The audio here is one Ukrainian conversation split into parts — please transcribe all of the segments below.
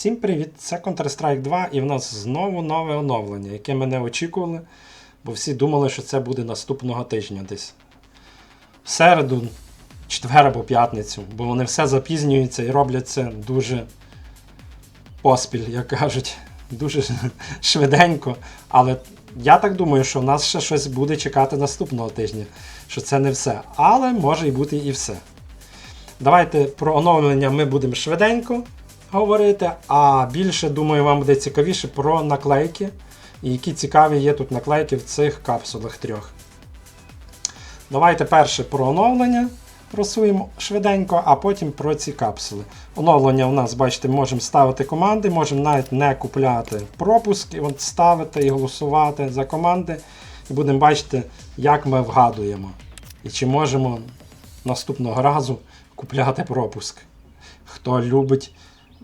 Всім привіт! Це Counter-Strike 2 і в нас знову нове оновлення, яке ми не очікували, бо всі думали, що це буде наступного тижня десь. В середу, четвер або п'ятницю, бо вони все запізнюються і роблять це дуже поспіль, як кажуть, дуже швиденько. Але я так думаю, що в нас ще щось буде чекати наступного тижня, що це не все. Але може і бути і все. Давайте про оновлення ми будемо швиденько говорити, а більше, думаю, вам буде цікавіше про наклейки, і які цікаві є тут наклейки в цих капсулах трьох. Давайте перше про оновлення просуємо швиденько, а потім про ці капсули. Оновлення у нас, бачите, можемо ставити команди, можемо навіть не купляти пропуски, от ставити і голосувати за команди. І будемо бачити, як ми вгадуємо. І чи можемо наступного разу купляти пропуск. Хто любить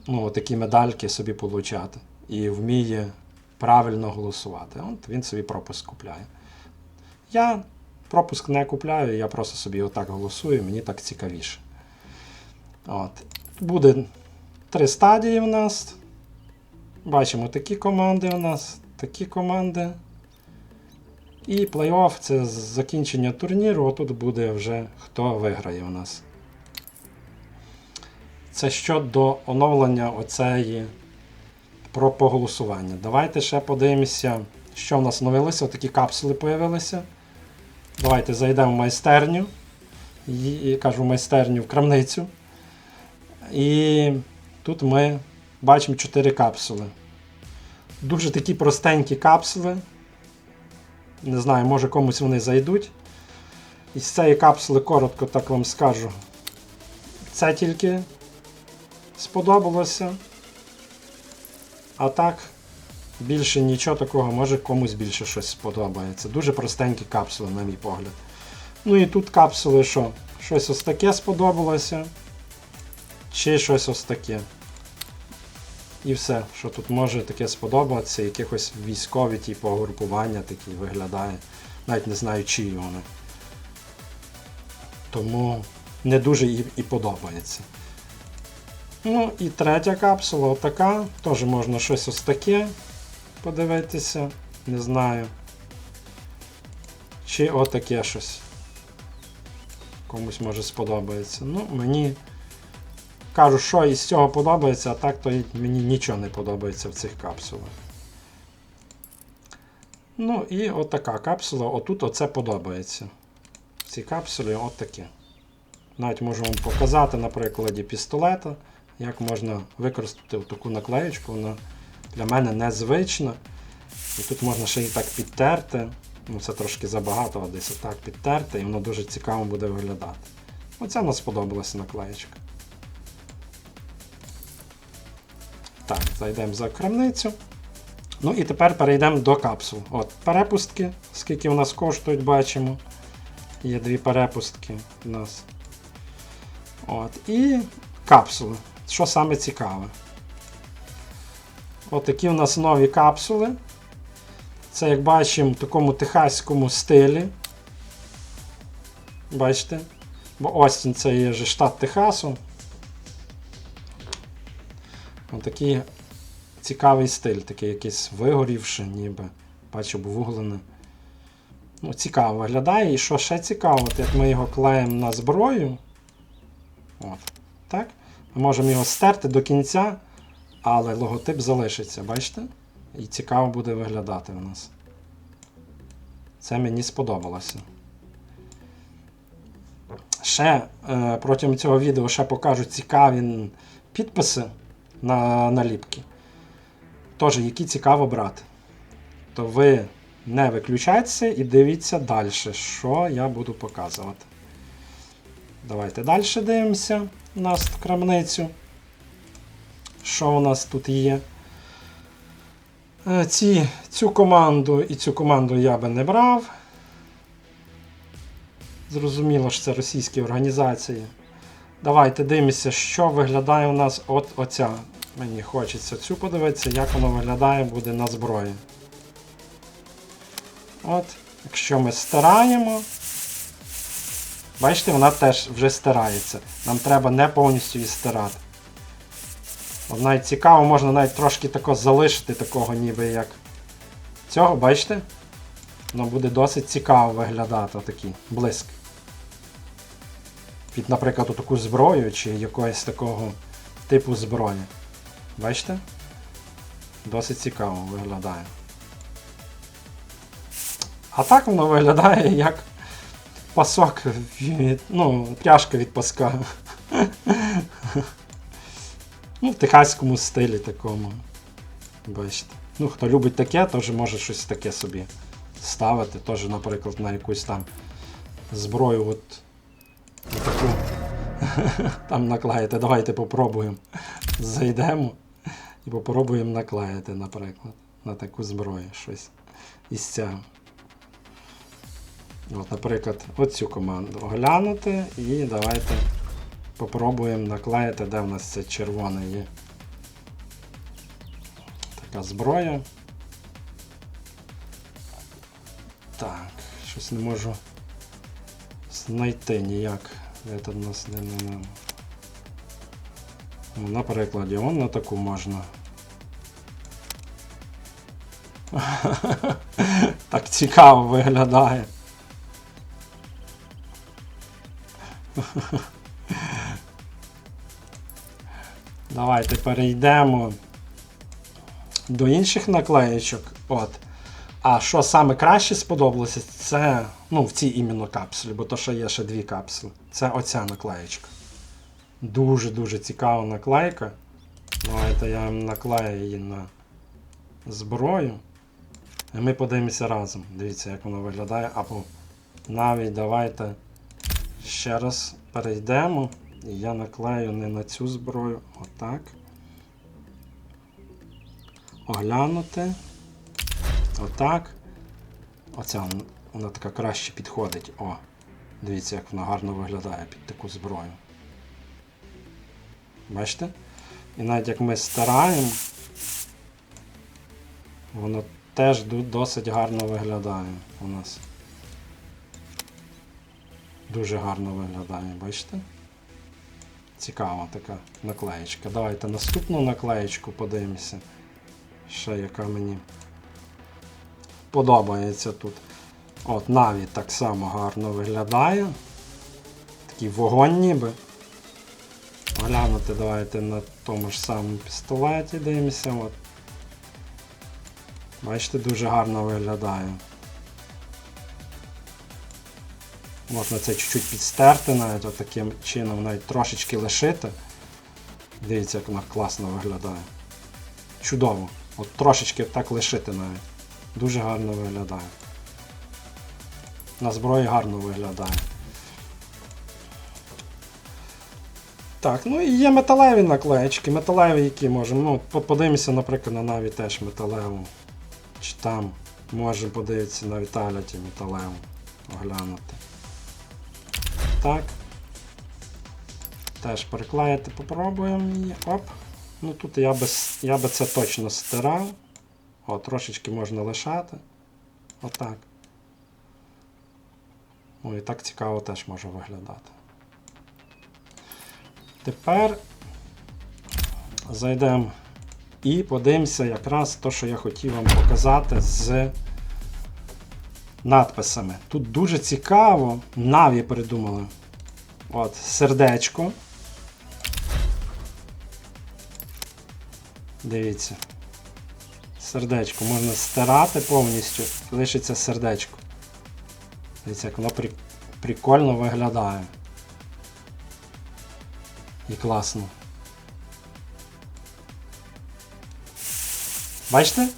ну, такі медальки собі получати і вміє правильно голосувати. От він собі пропуск купляє. Я пропуск не купляю, я просто собі отак голосую, мені так цікавіше. От. Буде три стадії в нас. Бачимо такі команди у нас, такі команди. І плей-офф це закінчення турніру. Отут буде вже хто виграє у нас. Це щодо оновлення оцеї про поголосування. Давайте ще подивимося, що в нас оновилося. Такі капсули появилися. Давайте зайдемо в майстерню. І, кажу в майстерню в крамницю. І тут ми бачимо 4 капсули. Дуже такі простенькі капсули. Не знаю, може комусь вони зайдуть. Із цієї капсули коротко так вам скажу. Це тільки сподобалося. А так, більше нічого такого, може комусь більше щось сподобається. Дуже простенькі капсули, на мій погляд. Ну і тут капсули, що? Щось ось таке сподобалося. Чи щось ось таке. І все, що тут може таке сподобатися, якихось військові, типу групування такі виглядає. Навіть не знаю, чиї вони. Тому не дуже і, і подобається. Ну і третя капсула отака. Теж можна щось ось таке подивитися. Не знаю. Чи отаке щось. Комусь може сподобається. Ну, мені кажу, що із цього подобається, а так то мені нічого не подобається в цих капсулах. Ну і отака капсула. Отут оце подобається. Ці капсулі отакі. Навіть можу вам показати на прикладі пістолета як можна використати таку наклеєчку, вона для мене незвична. І тут можна ще і так підтерти. Ну, Це трошки забагато, а десь отак підтерти, і воно дуже цікаво буде виглядати. Оця нам сподобалася наклеєчка. Так, зайдемо за крамницю. Ну і тепер перейдемо до капсул. От, Перепустки, скільки в нас коштують, бачимо. Є дві перепустки у нас. От, І капсули. Що саме цікаве? От такі у нас нові капсули. Це, як бачимо, в такому техаському стилі. Бачите? Бо Остін це є же штат Техасу. Ось такий цікавий стиль, такий якийсь вигорівши, ніби. Бачу, обвуглене. Ну, Цікаво виглядає. І що ще цікаво, от як ми його клеїмо на зброю. От, можемо його стерти до кінця, але логотип залишиться, бачите? І цікаво буде виглядати у нас. Це мені сподобалося. Ще е, протягом цього відео ще покажу цікаві підписи на наліпки. Тож, які цікаво брати. То ви не виключайтеся і дивіться далі, що я буду показувати. Давайте далі дивимося нас крамницю. Що у нас тут є? Е, ці, Цю команду і цю команду я би не брав. Зрозуміло, що це російські організації. Давайте дивимося, що виглядає у нас от оця. Мені хочеться цю подивитися, як воно виглядає буде на зброї. От, Якщо ми стираємо, Бачите, вона теж вже стирається. Нам треба не повністю її стирати. От навіть цікаво, можна навіть трошки тако залишити такого ніби як. Цього, бачите? Воно буде досить цікаво виглядати такий блиск. Під, наприклад, таку зброю чи якогось такого типу зброї. Бачите? Досить цікаво виглядає. А так воно виглядає як пасок, від, ну, пряжка від паска. Ну, в техаському стилі такому. Бачите. Ну, хто любить таке, теж може щось таке собі ставити. Теж, наприклад, на якусь там зброю от таку там наклеїти. Давайте попробуємо. Зайдемо і попробуємо наклеїти, наприклад, на таку зброю щось із цього. От, наприклад, оцю команду оглянути і давайте попробуємо наклеїти, де в нас це червоне є. Така зброя. Так, щось не можу знайти ніяк. Тут у нас не, не, не. На перекладі он на таку можна. так цікаво виглядає. Давайте перейдемо до інших наклеєчок. От. А що саме краще сподобалося, це ну, в цій іменно капсулі, бо то що є ще дві капсули. Це оця наклеєчка. Дуже-дуже цікава наклейка. Давайте я наклею її на зброю. І ми подивимося разом. Дивіться, як воно виглядає. Або навіть давайте ще раз перейдемо. Я наклею не на цю зброю. Отак. Оглянути. Отак. Оця вона така краще підходить. О. Дивіться, як вона гарно виглядає під таку зброю. Бачите? І навіть як ми стараємо, воно теж досить гарно виглядає у нас. Дуже гарно виглядає, бачите? Цікава така наклеєчка. Давайте наступну наклеєчку подивимося. Ще яка мені подобається тут. От Наві так само гарно виглядає. Такий вогонь ніби. Глянути давайте на тому ж самому пістолеті дивимося. От. Бачите, дуже гарно виглядає. Можна це чуть-чуть підстерти навіть от таким чином, навіть трошечки лишити. Дивіться, як вона класно виглядає. Чудово. От трошечки так лишити навіть. Дуже гарно виглядає. На зброї гарно виглядає. Так, ну і є металеві наклеєчки. Металеві, які можемо. Ну, подивимося, наприклад, на Наві теж металеву. Чи там можемо подивитися на Віталіті металеву. Оглянути. Так. Теж переклеїти попробуємо її. Оп. Ну тут я би, я би це точно стирав. О, трошечки можна лишати. Отак. Ну і так цікаво теж може виглядати. Тепер зайдемо і подивимося якраз те, що я хотів вам показати з надписами. Тут дуже цікаво, Наві придумали. От, сердечко. Дивіться. Сердечко можна стирати повністю, лишиться сердечко. Дивіться, як воно при... прикольно виглядає. І класно. Бачите?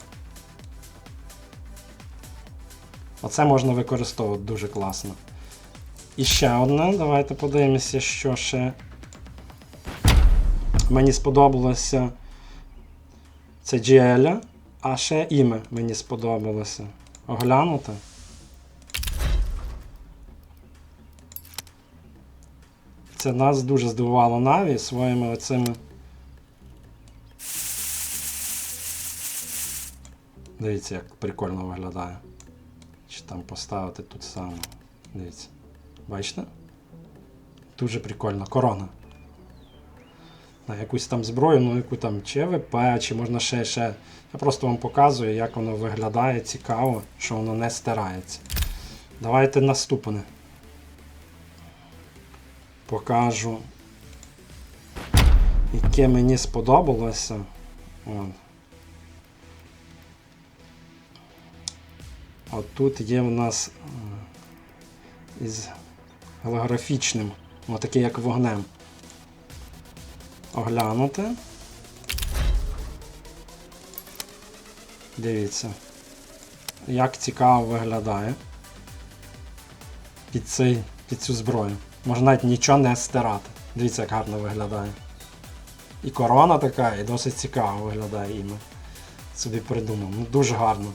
Оце можна використовувати дуже класно. І ще одне, давайте подивимося, що ще мені сподобалося. Це GL, а ще іме мені сподобалося. Оглянути. Це нас дуже здивувало Наві своїми оцими. Дивіться, як прикольно виглядає. Чи там поставити тут саме. Дивіться. Бачите? Дуже прикольно. Корона. на якусь там зброю, ну яку там чи ВП, чи можна ще ще. Я просто вам показую, як воно виглядає цікаво, що воно не стирається. Давайте наступне. Покажу, яке мені сподобалося. Вон. От тут є в нас е, із голографічним, отакий як вогнем. Оглянути. Дивіться, як цікаво виглядає під, цей, під цю зброю. Можна навіть нічого не стирати. Дивіться, як гарно виглядає. І корона така, і досить цікаво виглядає іме. Собі придумав. Ну, дуже гарно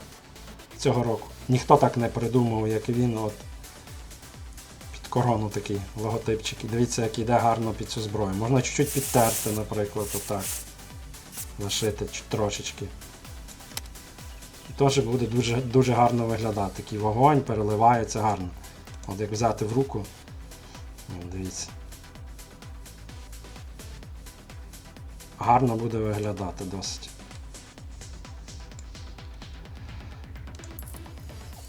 цього року. Ніхто так не придумав, як він. От під корону такий логотипчик. І дивіться, як іде гарно під цю зброю. Можна чуть-чуть підтерти, наприклад, отак. Лишити трошечки. І теж буде дуже, дуже гарно виглядати. Такий вогонь переливається гарно. От як взяти в руку. Дивіться. Гарно буде виглядати досить.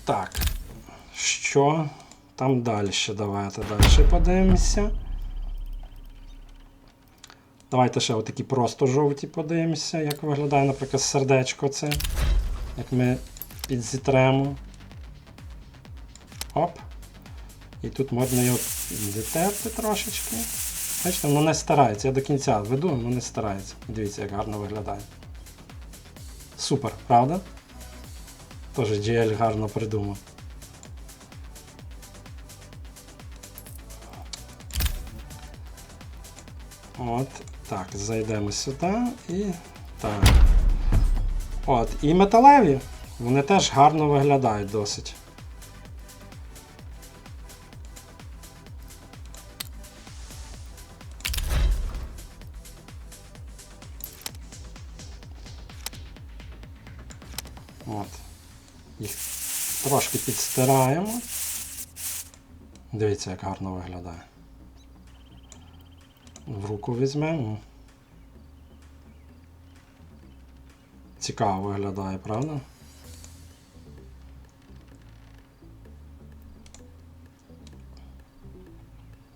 Так. Що там далі? Давайте далі подивимося. Давайте ще отакі просто жовті подивимося, як виглядає, наприклад, сердечко це. Як ми підзітремо. Оп. І тут можна його відтерти трошечки. Бачите, воно не старається. Я до кінця веду, воно не старається. Дивіться, як гарно виглядає. Супер, правда? Тож GL гарно придумав. От, так, зайдемо сюди і так. От, і металеві. Вони теж гарно виглядають досить. Підстираємо. Дивіться, як гарно виглядає. В руку візьмемо. Цікаво виглядає, правда?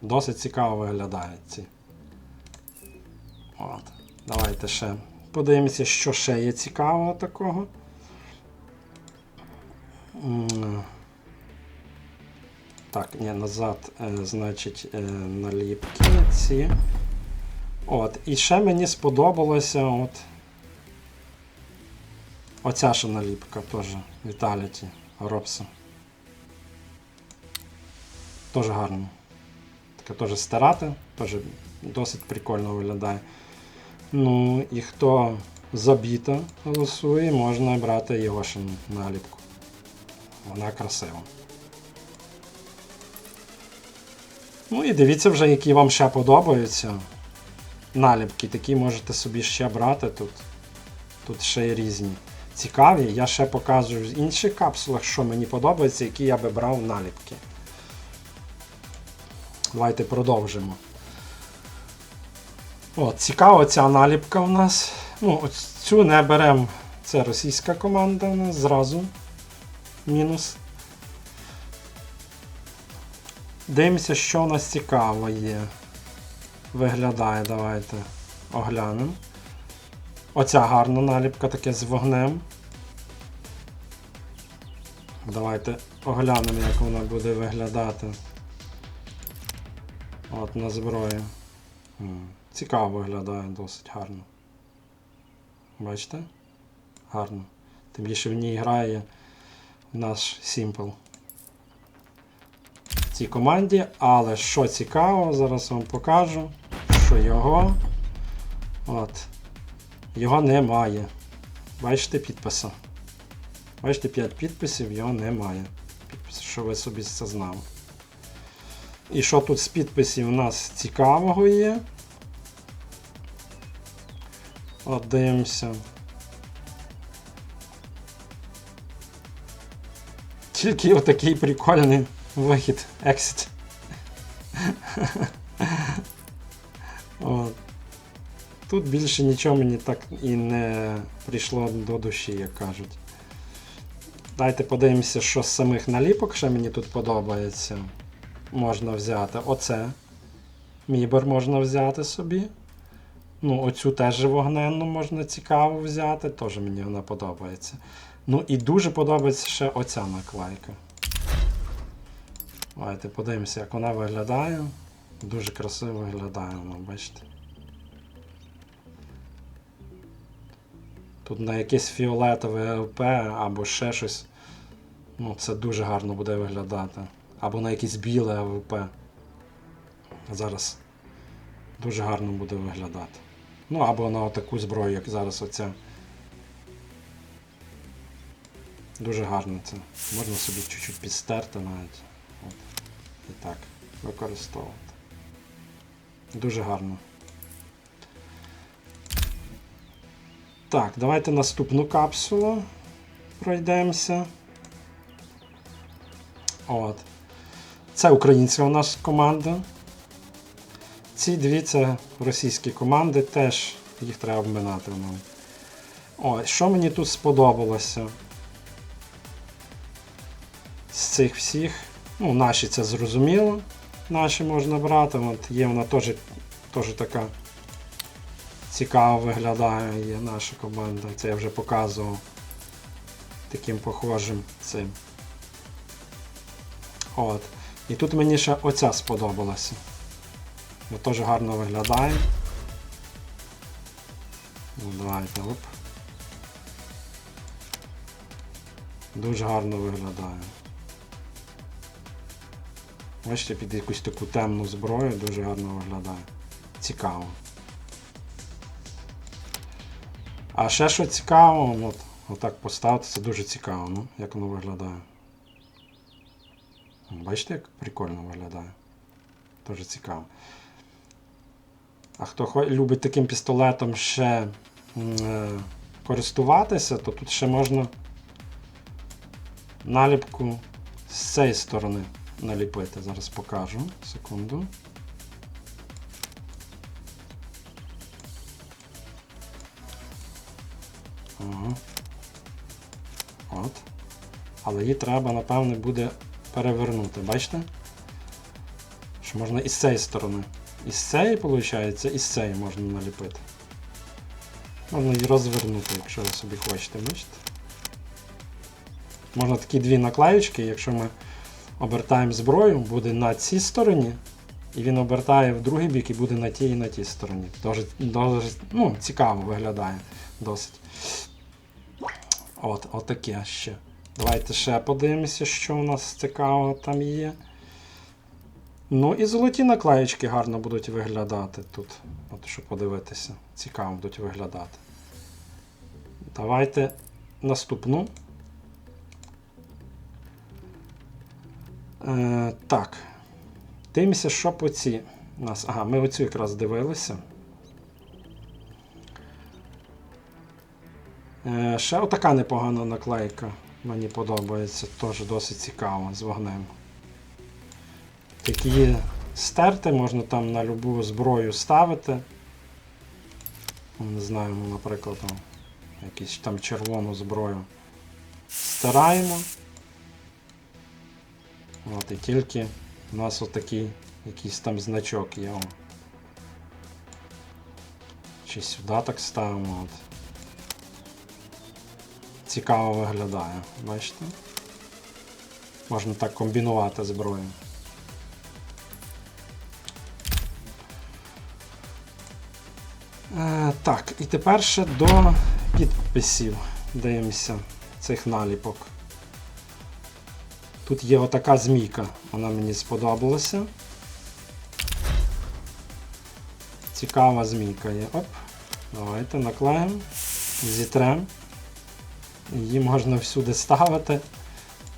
Досить цікаво виглядають ці. От. Давайте ще подивимося, що ще є цікавого такого. Так, ні, назад, е, значить, е, наліпки ці. От, і ще мені сподобалося от. Оця ще наліпка теж Vitality Робса. Теж гарно. Така теж стирати, теж досить прикольно виглядає. Ну, і хто за біта голосує, можна брати його ще наліпку. Вона красива. Ну і дивіться вже, які вам ще подобаються. Наліпки, такі можете собі ще брати тут. Тут ще є різні. Цікаві. Я ще покажу в інших капсулах, що мені подобається, які я би брав наліпки. Давайте продовжимо. От, цікава ця наліпка у нас. Ну, ось цю не беремо. Це російська команда у нас зразу. Мінус. Дивимося, що у нас цікаво є. Виглядає, давайте оглянемо. Оця гарна наліпка таке з вогнем. Давайте оглянемо, як вона буде виглядати. От на зброї. Цікаво виглядає досить гарно. Бачите? Гарно. Тим більше в ній грає наш в цій команді, але що цікаво, зараз вам покажу, що його от, його немає. Бачите підписа. Бачите, 5 підписів, його немає. Підпис, що ви собі це знали. І що тут з підписів у нас цікавого є? От дивимося. Тільки отакий прикольний вихід, exit. От. Тут більше нічого мені так і не прийшло до душі, як кажуть. Дайте подивимося, що з самих наліпок ще мені тут подобається. Можна взяти. Оце. Мібер можна взяти собі. Ну, оцю теж вогненну можна цікаво взяти, теж мені вона подобається. Ну і дуже подобається ще оця наклейка. Давайте подивимося, як вона виглядає. Дуже красиво виглядає вона, бачите. Тут на якесь фіолетове ЛП або ще щось. Ну, це дуже гарно буде виглядати. Або на якесь біле АВП. Зараз дуже гарно буде виглядати. Ну, або на таку зброю, як зараз оця. Дуже гарно це. Можна собі чуть-чуть підстерти навіть. І так, використовувати. Дуже гарно. Так, давайте наступну капсулу пройдемося. От. Це українська у нас команда. Ці дві це російські команди, теж їх треба обминати нам. О, що мені тут сподобалося? З цих всіх. Ну, наші це зрозуміло. Наші можна брати. От є вона теж, теж така цікаво виглядає, є наша команда. Це я вже показував таким похожим цим. От. І тут мені ще оця сподобалася. Бо теж гарно виглядає. Ну, давайте, оп. Дуже гарно виглядає. Бачите, під якусь таку темну зброю дуже гарно виглядає. Цікаво. А ще що цікаво, от, отак поставити, це дуже цікаво, ну, як воно виглядає. Бачите, як прикольно виглядає. Дуже цікаво. А хто любить таким пістолетом ще е, користуватися, то тут ще можна наліпку з цієї сторони наліпити. Зараз покажу. Секунду. Ага. От. Але її треба, напевне, буде перевернути. Бачите? Що можна із цієї сторони. Із цієї, виходить, і з цієї можна наліпити. Можна її розвернути, якщо ви собі хочете, бачите? Можна такі дві наклеючки, якщо ми обертаємо зброю, буде на цій стороні, і він обертає в другий бік і буде на тій і на тій стороні. Дуже, дуже ну, цікаво виглядає досить. От, отаке ще. Давайте ще подивимося, що у нас цікавого там є. Ну і золоті наклеєчки гарно будуть виглядати тут. От що подивитися. Цікаво будуть виглядати. Давайте наступну. Е, так. Дивимося, що по ці. Нас. Ага, ми оцю якраз дивилися. Е, ще отака непогана наклейка. Мені подобається, теж досить цікаво з вогнем. Такі стерти, можна там на любу зброю ставити. Ну, Не знаю, наприклад, якусь там червону зброю. Стираємо. От, і тільки у нас отакий якийсь там значок є. Чи сюди так ставимо. От. Цікаво виглядає, бачите? Можна так комбінувати зброю. Е, так, і тепер ще до підписів дивимося цих наліпок. Тут є отака змійка, вона мені сподобалася. Цікава змійка є. Оп. Давайте наклеїмо, зітрем. Її можна всюди ставити.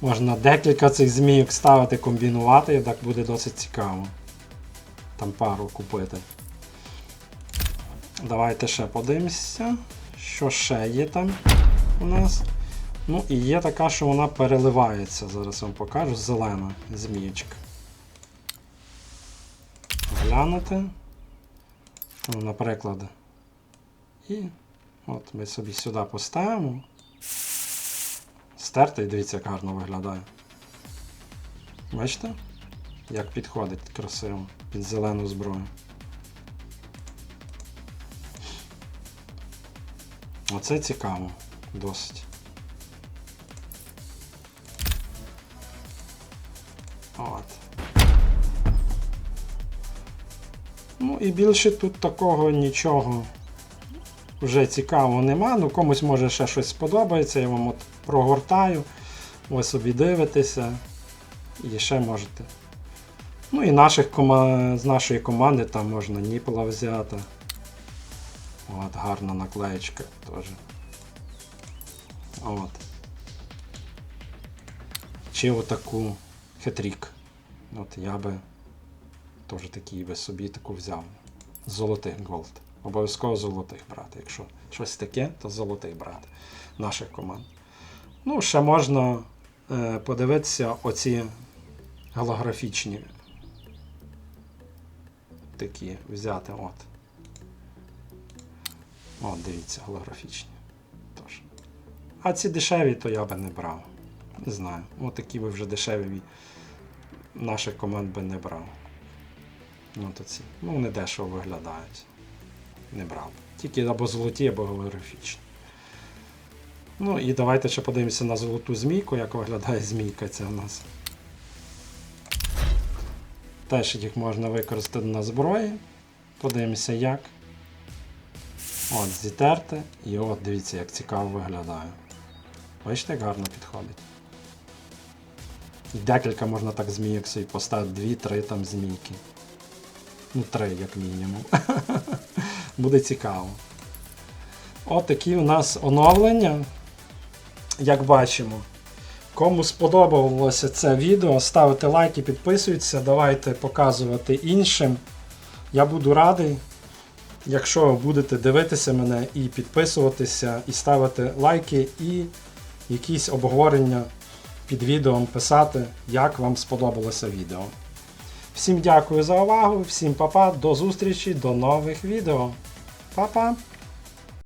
Можна декілька цих змійок ставити, комбінувати, і так буде досить цікаво. Там пару купити. Давайте ще подивимося, що ще є там у нас. Ну і є така, що вона переливається. Зараз вам покажу. Зелена змієчка. Глянути. Ну, наприклад, І от ми собі сюди поставимо. Стерти, і дивіться, як гарно виглядає. Бачите? Як підходить красиво під зелену зброю. Оце цікаво досить. От. Ну і більше тут такого нічого вже цікавого нема. Ну комусь може ще щось сподобається, я вам от прогортаю, ви собі дивитеся і ще можете. Ну і наших кома... з нашої команди там можна ніпла взяти. От, гарна наклеєчка теж. От. Чи отаку хитрік. От я би теж такий би собі таку взяв. Золотих голд. Обов'язково золотих брати. Якщо щось таке, то золотих брати наших команд. Ну, ще можна е, подивитися оці голографічні. Такі взяти. От. От, дивіться, голографічні. Тож. А ці дешеві, то я би не брав. Не знаю. От такі би вже дешеві наших команд би не брав. Ну, то ці. Ну, вони дешево виглядають. Не брав. Тільки або золоті, або голографічні. Ну і давайте ще подивимося на золоту змійку, як виглядає змійка ця у нас. Теж їх можна використати на зброї. Подивимося як. От, зітерти. І от дивіться, як цікаво виглядає. Бачите, як гарно підходить. Декілька можна так змійок собі поставити, дві-три там змійки. Ну, три, як мінімум. Буде цікаво. От такі у нас оновлення. Як бачимо. Кому сподобалося це відео, ставте лайки, підписуйтесь, давайте показувати іншим. Я буду радий, якщо будете дивитися мене і підписуватися, і ставити лайки, і якісь обговорення під відео писати, як вам сподобалося відео. Всім дякую за увагу, всім па-па, до зустрічі, до нових відео. Па-па!